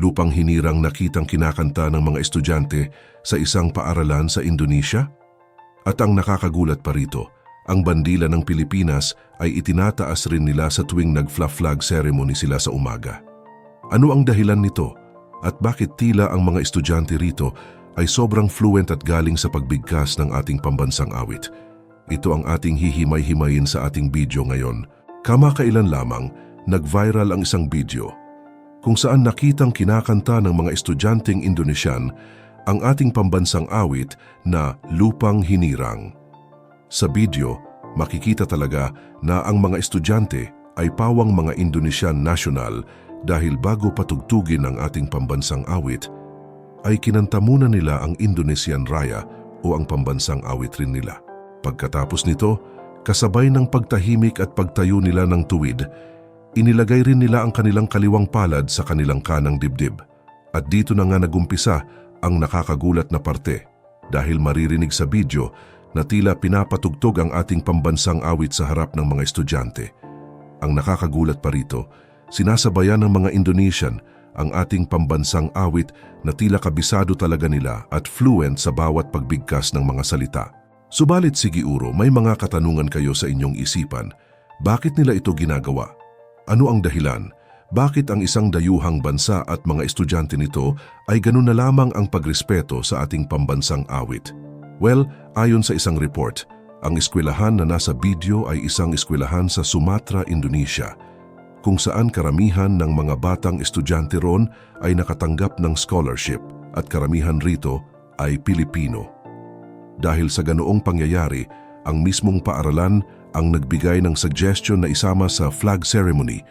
lupang hinirang nakitang kinakanta ng mga estudyante sa isang paaralan sa Indonesia? At ang nakakagulat pa rito, ang bandila ng Pilipinas ay itinataas rin nila sa tuwing nag-flag ceremony sila sa umaga. Ano ang dahilan nito? At bakit tila ang mga estudyante rito ay sobrang fluent at galing sa pagbigkas ng ating pambansang awit? Ito ang ating hihimay-himayin sa ating video ngayon. Kamakailan lamang, nag-viral ang isang video kung saan nakitang kinakanta ng mga estudyanteng Indonesian ang ating pambansang awit na Lupang Hinirang. Sa video, makikita talaga na ang mga estudyante ay pawang mga Indonesian national dahil bago patugtugin ang ating pambansang awit, ay kinanta muna nila ang Indonesian Raya o ang pambansang awit rin nila. Pagkatapos nito, kasabay ng pagtahimik at pagtayo nila ng tuwid, inilagay rin nila ang kanilang kaliwang palad sa kanilang kanang dibdib. At dito na nga nagumpisa ang nakakagulat na parte dahil maririnig sa video na tila pinapatugtog ang ating pambansang awit sa harap ng mga estudyante. Ang nakakagulat pa rito, sinasabayan ng mga Indonesian ang ating pambansang awit na tila kabisado talaga nila at fluent sa bawat pagbigkas ng mga salita. Subalit siguro may mga katanungan kayo sa inyong isipan. Bakit nila ito ginagawa? Ano ang dahilan? Bakit ang isang dayuhang bansa at mga estudyante nito ay ganun na lamang ang pagrespeto sa ating pambansang awit? Well, ayon sa isang report, ang eskwelahan na nasa video ay isang eskwelahan sa Sumatra, Indonesia, kung saan karamihan ng mga batang estudyante ron ay nakatanggap ng scholarship at karamihan rito ay Pilipino. Dahil sa ganoong pangyayari, ang mismong paaralan ang nagbigay ng suggestion na isama sa flag ceremony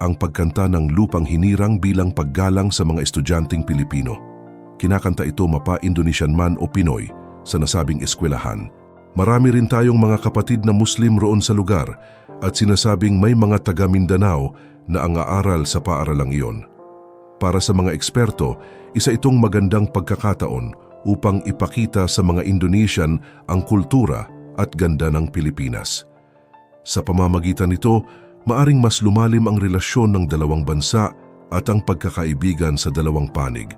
ang pagkanta ng lupang hinirang bilang paggalang sa mga estudyanteng Pilipino. Kinakanta ito mapa Indonesian man o Pinoy sa nasabing eskwelahan. Marami rin tayong mga kapatid na Muslim roon sa lugar at sinasabing may mga taga Mindanao na ang aaral sa paaralang iyon. Para sa mga eksperto, isa itong magandang pagkakataon upang ipakita sa mga Indonesian ang kultura at ganda ng Pilipinas. Sa pamamagitan nito, maaring mas lumalim ang relasyon ng dalawang bansa at ang pagkakaibigan sa dalawang panig.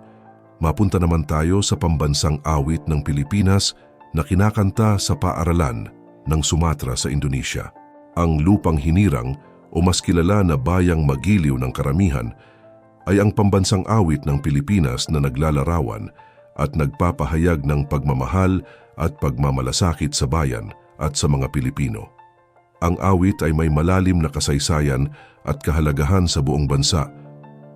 Mapunta naman tayo sa pambansang awit ng Pilipinas na kinakanta sa paaralan ng Sumatra sa Indonesia. Ang lupang hinirang o mas kilala na bayang magiliw ng karamihan ay ang pambansang awit ng Pilipinas na naglalarawan at nagpapahayag ng pagmamahal at pagmamalasakit sa bayan at sa mga Pilipino. Ang awit ay may malalim na kasaysayan at kahalagahan sa buong bansa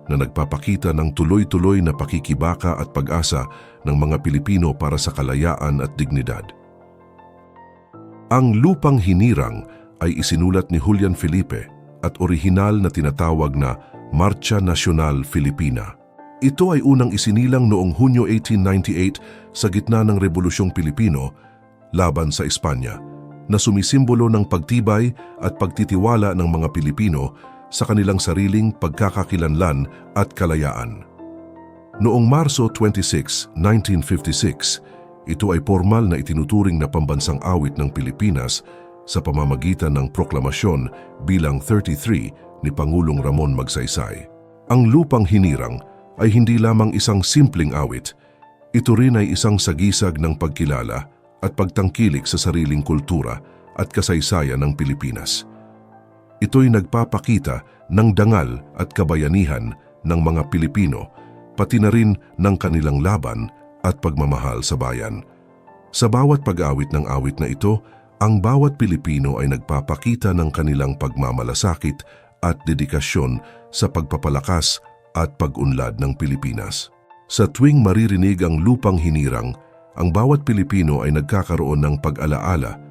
na nagpapakita ng tuloy-tuloy na pakikibaka at pag-asa ng mga Pilipino para sa kalayaan at dignidad. Ang Lupang Hinirang ay isinulat ni Julian Felipe at orihinal na tinatawag na Marcha Nacional Filipina. Ito ay unang isinilang noong Hunyo 1898 sa gitna ng Rebolusyong Pilipino laban sa Espanya na sumisimbolo ng pagtibay at pagtitiwala ng mga Pilipino sa kanilang sariling pagkakakilanlan at kalayaan. Noong Marso 26, 1956, ito ay formal na itinuturing na pambansang awit ng Pilipinas sa pamamagitan ng proklamasyon bilang 33 ni Pangulong Ramon Magsaysay. Ang lupang hinirang ay hindi lamang isang simpleng awit, ito rin ay isang sagisag ng pagkilala at pagtangkilik sa sariling kultura at kasaysayan ng Pilipinas. Ito'y nagpapakita ng dangal at kabayanihan ng mga Pilipino, pati na rin ng kanilang laban at pagmamahal sa bayan. Sa bawat pag-awit ng awit na ito, ang bawat Pilipino ay nagpapakita ng kanilang pagmamalasakit at dedikasyon sa pagpapalakas at pag-unlad ng Pilipinas. Sa tuwing maririnig ang lupang hinirang, ang bawat Pilipino ay nagkakaroon ng pag-alaala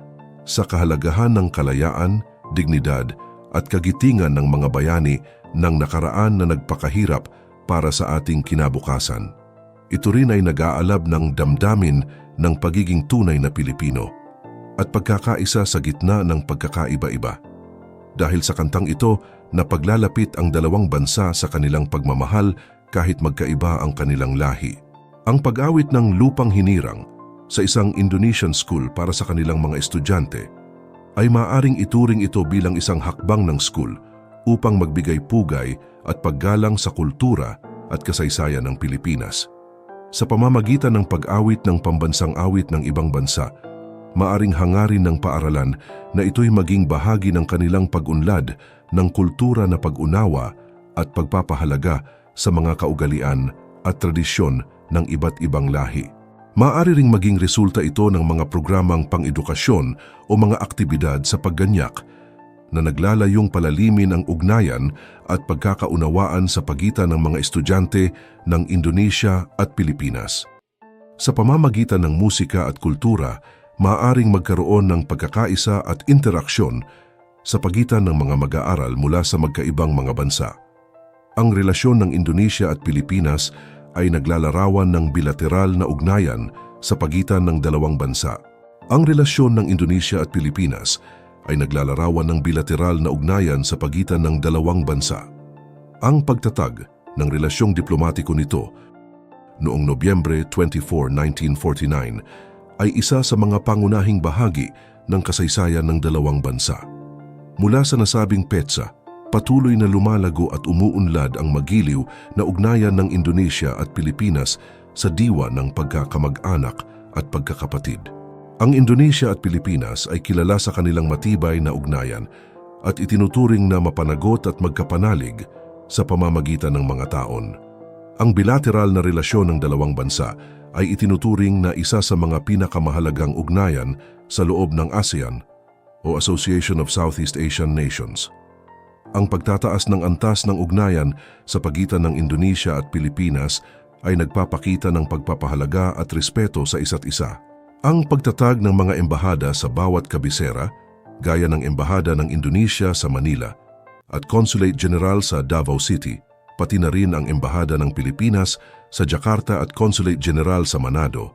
sa kahalagahan ng kalayaan, dignidad at kagitingan ng mga bayani ng nakaraan na nagpakahirap para sa ating kinabukasan. Ito rin ay nag-aalab ng damdamin ng pagiging tunay na Pilipino at pagkakaisa sa gitna ng pagkakaiba-iba. Dahil sa kantang ito na paglalapit ang dalawang bansa sa kanilang pagmamahal kahit magkaiba ang kanilang lahi. Ang pag-awit ng lupang hinirang sa isang Indonesian school para sa kanilang mga estudyante ay maaring ituring ito bilang isang hakbang ng school upang magbigay pugay at paggalang sa kultura at kasaysayan ng Pilipinas. Sa pamamagitan ng pag-awit ng pambansang awit ng ibang bansa, maaring hangarin ng paaralan na ito'y maging bahagi ng kanilang pag-unlad ng kultura na pag-unawa at pagpapahalaga sa mga kaugalian at tradisyon ng iba't ibang lahi. Maaari ring maging resulta ito ng mga programang pang-edukasyon o mga aktibidad sa pagganyak na naglalayong palalimin ang ugnayan at pagkakaunawaan sa pagitan ng mga estudyante ng Indonesia at Pilipinas. Sa pamamagitan ng musika at kultura, maaaring magkaroon ng pagkakaisa at interaksyon sa pagitan ng mga mag-aaral mula sa magkaibang mga bansa. Ang relasyon ng Indonesia at Pilipinas ay naglalarawan ng bilateral na ugnayan sa pagitan ng dalawang bansa. Ang relasyon ng Indonesia at Pilipinas ay naglalarawan ng bilateral na ugnayan sa pagitan ng dalawang bansa. Ang pagtatag ng relasyong diplomatiko nito noong Nobyembre 24, 1949 ay isa sa mga pangunahing bahagi ng kasaysayan ng dalawang bansa. Mula sa nasabing petsa, patuloy na lumalago at umuunlad ang magiliw na ugnayan ng Indonesia at Pilipinas sa diwa ng pagkakamag-anak at pagkakapatid. Ang Indonesia at Pilipinas ay kilala sa kanilang matibay na ugnayan at itinuturing na mapanagot at magkapanalig sa pamamagitan ng mga taon. Ang bilateral na relasyon ng dalawang bansa ay itinuturing na isa sa mga pinakamahalagang ugnayan sa loob ng ASEAN o Association of Southeast Asian Nations ang pagtataas ng antas ng ugnayan sa pagitan ng Indonesia at Pilipinas ay nagpapakita ng pagpapahalaga at respeto sa isa't isa. Ang pagtatag ng mga embahada sa bawat kabisera, gaya ng Embahada ng Indonesia sa Manila at Consulate General sa Davao City, pati na rin ang Embahada ng Pilipinas sa Jakarta at Consulate General sa Manado,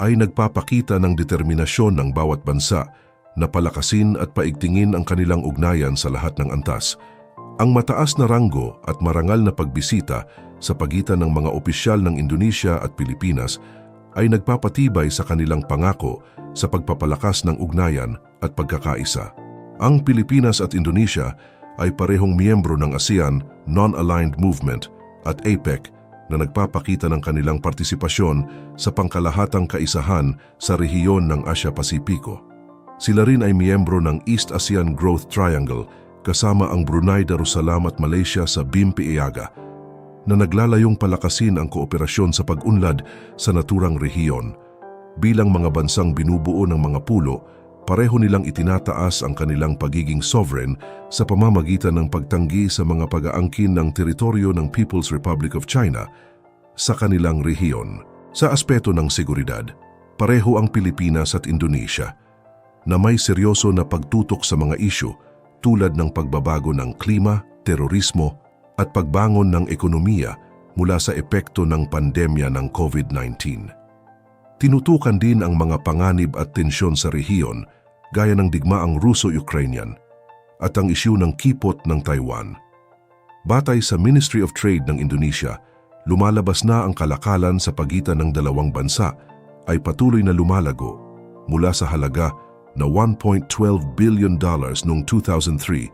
ay nagpapakita ng determinasyon ng bawat bansa na palakasin at paigtingin ang kanilang ugnayan sa lahat ng antas. Ang mataas na ranggo at marangal na pagbisita sa pagitan ng mga opisyal ng Indonesia at Pilipinas ay nagpapatibay sa kanilang pangako sa pagpapalakas ng ugnayan at pagkakaisa. Ang Pilipinas at Indonesia ay parehong miyembro ng ASEAN Non-Aligned Movement at APEC na nagpapakita ng kanilang partisipasyon sa pangkalahatang kaisahan sa rehiyon ng Asia-Pasipiko. Sila rin ay miyembro ng East ASEAN Growth Triangle kasama ang Brunei Darussalam at Malaysia sa BIMP-IAGA na naglalayong palakasin ang kooperasyon sa pag-unlad sa naturang rehiyon. Bilang mga bansang binubuo ng mga pulo, pareho nilang itinataas ang kanilang pagiging sovereign sa pamamagitan ng pagtanggi sa mga pag-aangkin ng teritoryo ng People's Republic of China sa kanilang rehiyon. Sa aspeto ng seguridad, pareho ang Pilipinas at Indonesia na may seryoso na pagtutok sa mga isyu tulad ng pagbabago ng klima, terorismo at pagbangon ng ekonomiya mula sa epekto ng pandemya ng COVID-19. Tinutukan din ang mga panganib at tensyon sa rehiyon gaya ng digmaang Russo-Ukrainian at ang isyu ng kipot ng Taiwan. Batay sa Ministry of Trade ng Indonesia, lumalabas na ang kalakalan sa pagitan ng dalawang bansa ay patuloy na lumalago mula sa halaga na 1.12 billion dollars noong 2003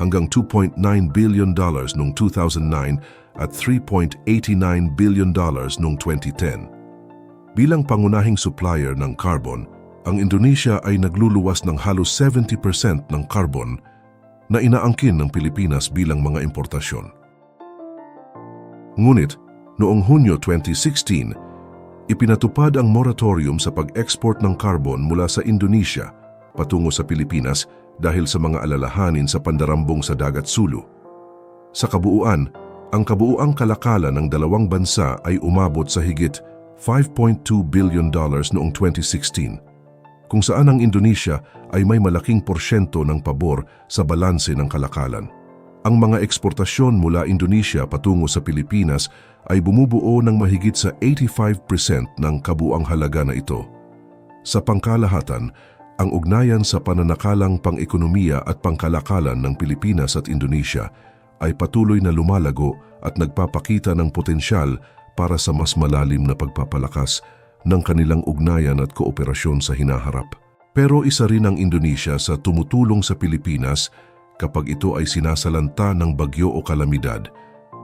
hanggang 2.9 billion dollars noong 2009 at 3.89 billion dollars noong 2010. Bilang pangunahing supplier ng carbon, ang Indonesia ay nagluluwas ng halos 70% ng carbon na inaangkin ng Pilipinas bilang mga importasyon. Ngunit, noong Hunyo 2016, ipinatupad ang moratorium sa pag-export ng carbon mula sa Indonesia patungo sa Pilipinas dahil sa mga alalahanin sa pandarambong sa Dagat Sulu. Sa kabuuan, ang kabuuang kalakalan ng dalawang bansa ay umabot sa higit 5.2 billion dollars noong 2016, kung saan ang Indonesia ay may malaking porsyento ng pabor sa balanse ng kalakalan. Ang mga eksportasyon mula Indonesia patungo sa Pilipinas ay bumubuo ng mahigit sa 85% ng kabuang halaga na ito. Sa pangkalahatan, ang ugnayan sa pananakalang pang-ekonomiya at pangkalakalan ng Pilipinas at Indonesia ay patuloy na lumalago at nagpapakita ng potensyal para sa mas malalim na pagpapalakas ng kanilang ugnayan at kooperasyon sa hinaharap. Pero isa rin ang Indonesia sa tumutulong sa Pilipinas kapag ito ay sinasalanta ng bagyo o kalamidad,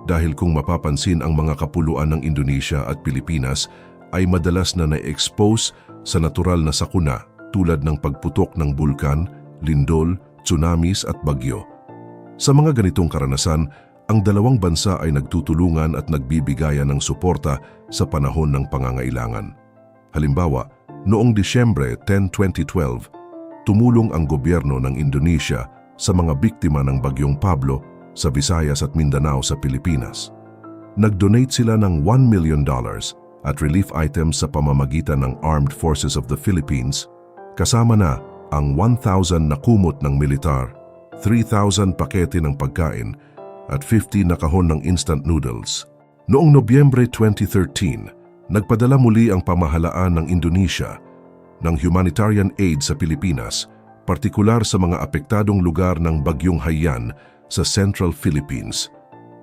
dahil kung mapapansin ang mga kapuluan ng Indonesia at Pilipinas ay madalas na na-expose sa natural na sakuna tulad ng pagputok ng bulkan, lindol, tsunamis at bagyo. Sa mga ganitong karanasan, ang dalawang bansa ay nagtutulungan at nagbibigayan ng suporta sa panahon ng pangangailangan. Halimbawa, noong Disyembre 10, 2012, tumulong ang gobyerno ng Indonesia sa mga biktima ng Bagyong Pablo sa Visayas at Mindanao sa Pilipinas. Nag-donate sila ng $1 million at relief items sa pamamagitan ng Armed Forces of the Philippines, kasama na ang 1,000 na kumot ng militar, 3,000 pakete ng pagkain at 50 na kahon ng instant noodles. Noong Nobyembre 2013, nagpadala muli ang pamahalaan ng Indonesia ng humanitarian aid sa Pilipinas, partikular sa mga apektadong lugar ng Bagyong Haiyan sa Central Philippines.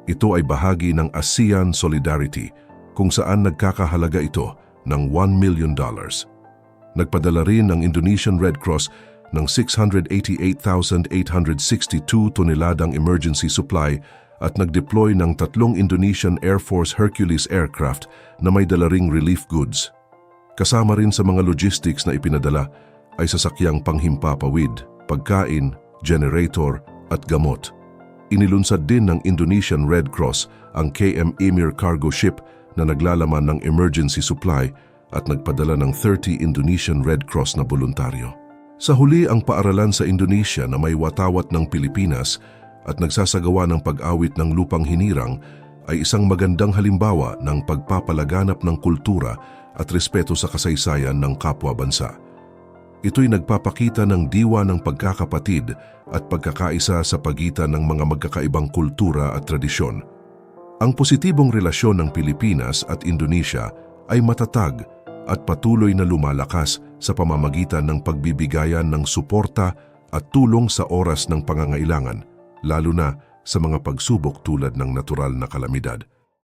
Ito ay bahagi ng ASEAN Solidarity kung saan nagkakahalaga ito ng $1 million. Nagpadala rin ang Indonesian Red Cross ng 688,862 toneladang emergency supply at nag-deploy ng tatlong Indonesian Air Force Hercules aircraft na may dalaring relief goods. Kasama rin sa mga logistics na ipinadala ay sasakyang panghimpapawid, pagkain, generator at gamot. Inilunsad din ng Indonesian Red Cross ang KM Emir cargo ship na naglalaman ng emergency supply at nagpadala ng 30 Indonesian Red Cross na voluntaryo. Sa huli ang paaralan sa Indonesia na may watawat ng Pilipinas at nagsasagawa ng pag-awit ng lupang hinirang ay isang magandang halimbawa ng pagpapalaganap ng kultura at respeto sa kasaysayan ng kapwa bansa. Ito'y nagpapakita ng diwa ng pagkakapatid at pagkakaisa sa pagitan ng mga magkakaibang kultura at tradisyon. Ang positibong relasyon ng Pilipinas at Indonesia ay matatag at patuloy na lumalakas sa pamamagitan ng pagbibigayan ng suporta at tulong sa oras ng pangangailangan, lalo na sa mga pagsubok tulad ng natural na kalamidad.